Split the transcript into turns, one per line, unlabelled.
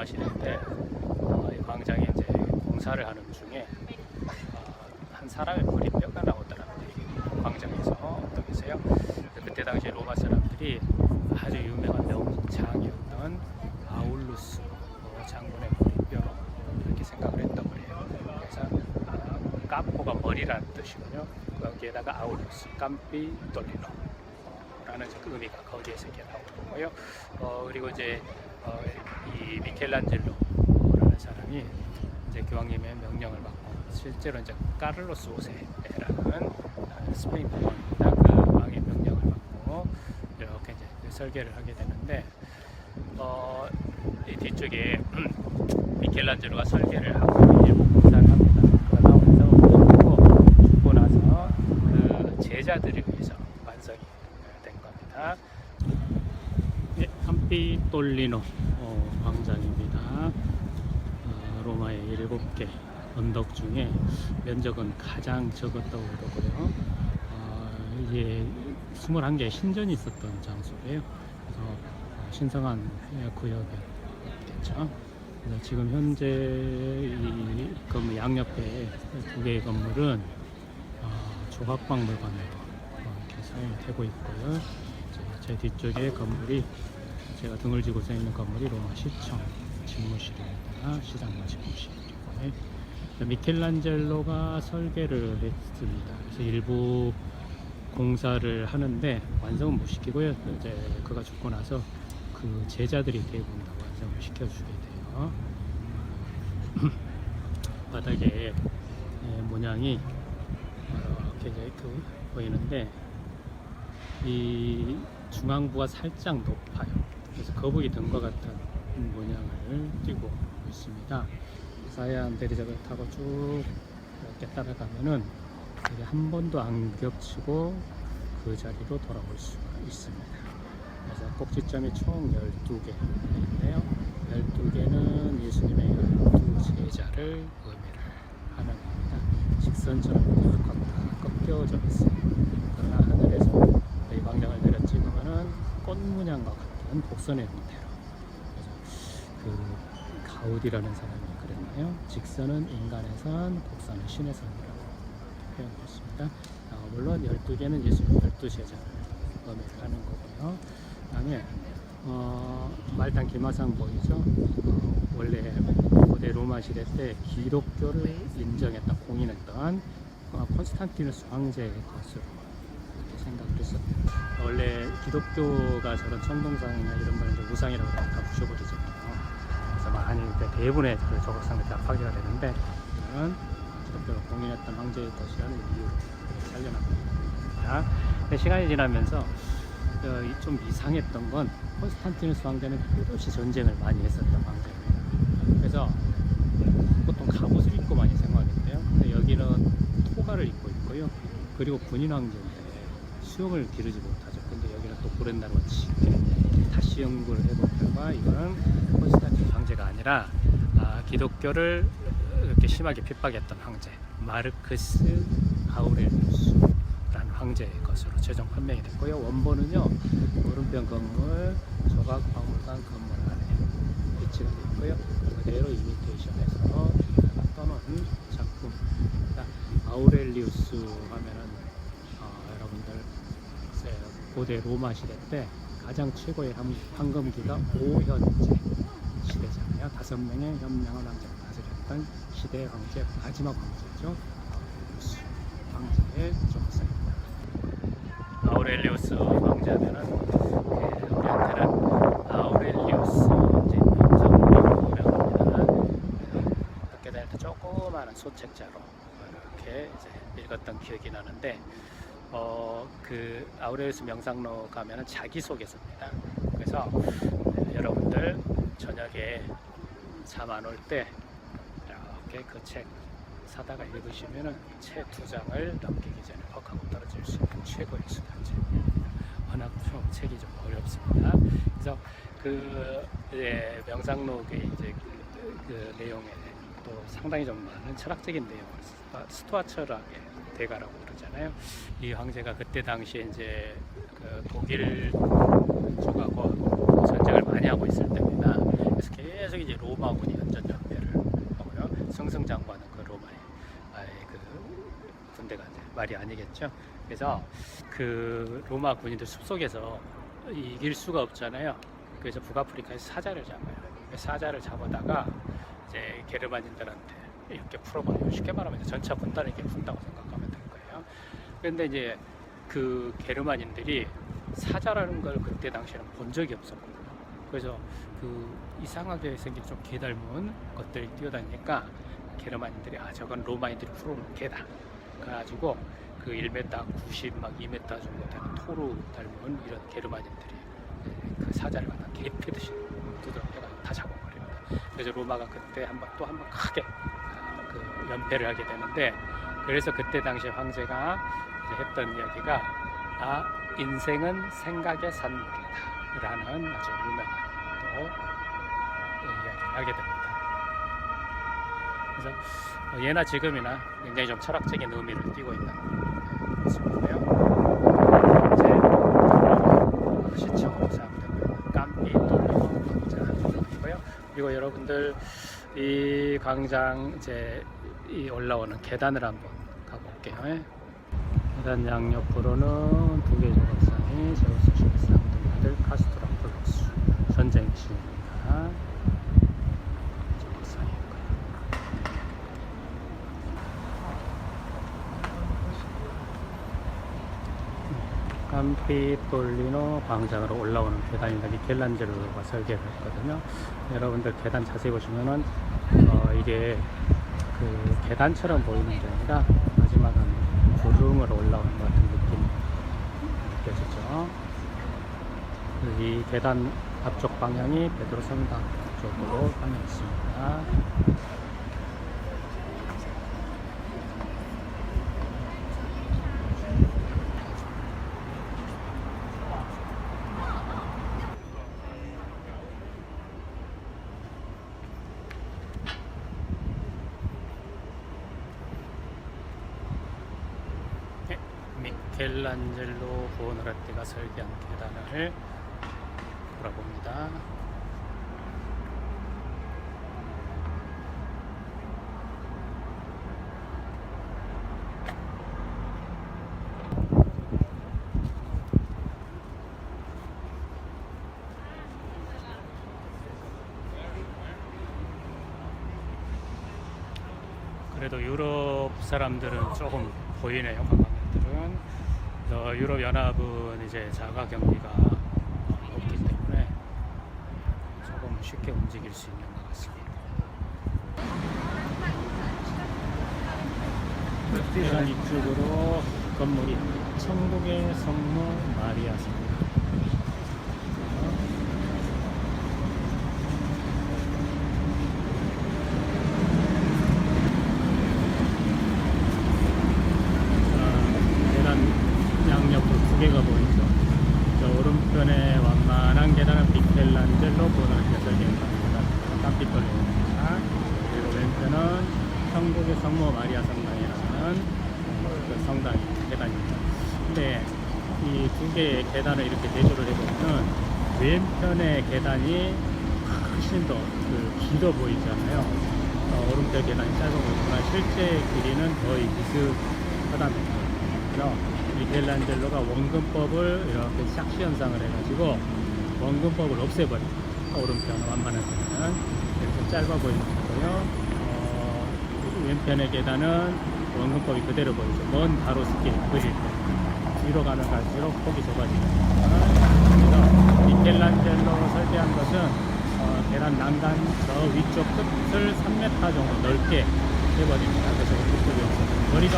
때 어, 이 광장에 이제 공사를 하는 중에 어, 한 사람의 머리 뼈가 나오더라고요. 이 광장에서 어떠세요? 그때 당시 로마 사람들이 아주 유명한 명장이었던 아울루스 어, 장군의 머리뼈 이렇게 생각을 했던 거예요. 그래서 어, 깜포가 머리라는 뜻이고요. 거기에다가 아울루스, 깜피 돌리노 라는 그 의미가 거기에서 이렇게 나오는 거고요. 어, 그리고 이제 어, 이 미켈란젤로라는 사람이 이제 교황님의 명령을 받고 실제로 이제 까를로스 5세라는 어, 스페인 국왕입니다. 그 왕의 명령을 받고 이렇게 이제 설계를 하게 되는데 어, 이 뒤쪽에 미켈란젤로가 설계를 하고 일부 공사를 합니다. 그러다 완성을 죽고 나서 그 제자들을 위해서 완성이 된 겁니다. 네, 캄피톨리노 어, 광장입니다. 어, 로마의 일곱 개 언덕 중에 면적은 가장 적었다고 그러고요. 어, 이게 21개의 신전이 있었던 장소예요. 그래서 어, 신성한 구역이었겠죠. 지금 현재 이 건물 양옆에 두 개의 건물은 어, 조각박물관으로 어, 이렇게 사용이 되고 있고요. 제- 제 뒤쪽에 건물이 제가 등을 지고 서 있는 건물이 로마 시청 집무실입니다. 시장과 집무실이고 미켈란젤로가 설계를 했습니다. 그래서 일부 공사를 하는데 완성은 못 시키고요. 이제 그가 죽고 나서 그 제자들이 대부분 다 완성을 시켜주게 돼요. 바닥에 예, 모양이 이렇게 이제 그 보이는데 이 중앙부가 살짝 높아요. 그래서 거북이 등과 같은 모양을 띠고 있습니다. 사야한 대리석을 타고 쭉 이렇게 따라가면은 이게 한 번도 안 겹치고 그 자리로 돌아올 수가 있습니다. 그래서 꼭지점이 총 12개인데요. 12개는 예수님의 12 제자를 의미를 하는 겁니다. 직선처럼 다 꺾여져 있어요. 그러나 하늘에서 이 광장을 내려 찍으면은 꽃 문양과 같 은 복선의 형태로 그 가우디라는 사람이 그랬나요? 직선은 인간의 선, 곡선은 신의 선이라고 표현했습니다. 어, 물론 12개는 예수님 12제자를 의미를 하는 거고요. 그 다음에 어, 말단 기마상 보이죠? 어, 원래 고대 로마 시대 때 기독교를 인정했던 공인했던 어, 콘스탄티누스 황제의 것으로 생각을 했었습니다. 원래 기독교가 저런 천동상이나 이런 걸 이제 우상이라고 다 부셔버리잖아요. 그래서 많이 그 대부분의 그 조각상들이 다 파괴가 되는데 이거는 기독교가 공인했던 황제의 것이라는 이유로 살려납니다. 근데 시간이 지나면서 어, 이좀 이상했던 건 콘스탄티누스 황제는 끝없이 전쟁을 많이 했었던 황제예요. 그래서 보통 갑옷을 입고 많이 생활했대요. 근데 여기는 토가를 입고 있고요. 그리고 군인 황제인데 수영을 기르지 못하죠. 근데 여기는 또 같이 이렇게 다시 연구를 해본 결과 이거는 콘스탄티누스 황제가 아니라 아, 기독교를 이렇게 심하게 핍박했던 황제 마르크스 아우렐리우스라는 황제의 것으로 최종 판명이 됐고요. 원본은요 오른편 건물 조각 박물관 건물 안에 위치가 되어 있고요. 그대로 이미테이션해서 떠놓은 작품. 아우렐리우스 하면은 고대 로마 시대 때 가장 최고의 황- 황금기가 오현제 시대잖아요. 다섯 명의 현명한 왕자가 다스렸던 시대 황제 마지막 황제죠. 아우렐리우스 황제의 조각상입니다. 아우렐리우스 다닐 때 조그마한 소책자로 이렇게 이제 읽었던 기억이 나는데 어, 그 아우렐리우스 명상로 가면은 자기소개서입니다. 그래서 네, 여러분들 저녁에 잠 안 올 때 이렇게 그 책 사다가 읽으시면은 책두 장을 넘기기 전에 퍽 하고 떨어질 수 있는 최고의 수단제. 워낙 좀 책이 좀 어렵습니다. 그래서 그 예, 명상록의 이제 그, 그 내용에 또 상당히 좀 많은 철학적인 내용을 스토아- 철학에 대가라고 그러잖아요. 이 황제가 그때 당시에 이제 그 독일 쪽하고 전쟁을 많이 하고 있을 때입니다. 그래서 계속 이제 로마군이 연전 연패를 하고요. 승승장구하는 그 로마의 그 군대가 이제 말이 아니겠죠. 그래서 그 로마 군인들 숲속에서 이길 수가 없잖아요. 그래서 북아프리카에서 사자를 잡아요. 그 사자를 잡아다가 이제 게르만인들한테 이렇게 풀어버려요. 쉽게 말하면 전차 분단을 이렇게 푼다고 생각하면 될 거예요. 그런데 이제 그 게르만인들이 사자라는 걸 그때 당시에는 본 적이 없었거든요. 그래서 그 이상하게 생긴 좀 개 닮은 것들이 뛰어다니니까 게르만인들이 아 저건 로마인들이 풀어놓은 개다. 그래가지고 그 1m 90, 막 2m 정도 되는 토르 닮은 이런 게르만인들이 그 사자를 갖다 개패듯이 두드려 해가지고 다 잡아버립니다. 그래서 로마가 그때 한번 또 한 번 크게 아, 그 연패를 하게 되는데 그래서 그때 당시 황제가 했던 이야기가 아 인생은 생각의 산물이다라는 아주 유명한 또 이야기를 하게 됩니다. 그래서 어, 예나 지금이나 굉장히 좀 철학적인 의미를 띠고 있는 네, 모습이고요. 있는 깜비 돌리고. 그리고 여러분들 이 광장 이제 이 올라오는 계단을 한번 가볼게요. 예. 계단 양옆으로는 두 개의 조각상이 제우스 등아들 카스트라 플러스 전쟁 시입니다. 조각상이고요. 캄피톨리노 광장으로 올라오는 계단입니다. 미켈란젤로가 설계를 했거든요. 여러분들 계단 자세히 보시면은 어, 이게 그 계단처럼 보이는 게 아니라 마지막은 구름으로 올라오는 것 같은 느낌이 느껴지죠. 이 계단 앞쪽 방향이 베드로 성당 쪽으로 향해 있습니다. 네, 미켈란젤로 보너라티가 설계한 계단을 돌아봅니다. 그래도 유럽 사람들은 조금 보이네요 유럽 연합은 이제 자가 격리가 없기 때문에 조금 쉽게 움직일 수 있는 것 같습니다. 계단 이쪽으로 건물이 천국의 성모 마리아 성당. 아, 계단 양옆으로 두 개가 보이죠. 저 오른편에 완만한 계단은 미켈란젤로 보너티가 설계한 계단, 깜피톨레입니다. 그리고 왼편은 천국의 성모 마리아 성당이라는 그 성당 계단입니다. 근데 이 두 개의 계단을 이렇게 대조를 해보면 왼편의 계단이 훨씬 더 그 길어 보이잖아요. 어, 오른편 계단이 짧아 보이지만 실제 길이는 거의 비슷하답니다. 그래서 미켈란젤로가 원근법을 이렇게 샥시 현상을 해가지고 원근법을 없애버린 오른편 완만한 계단은 이렇게 짧아 보이는 거고요. 어, 왼편의 계단은 원근법이 그대로 보이죠. 먼 가로수길 그릴 때 뒤로 가면 갈수록 폭이 좁아집니다. 미켈란젤로 설계한 것은 어, 계단 난간 저 위쪽 끝을 3m 정도 넓게 해버립니다. 그래서 그쪽이 없어요. 머리가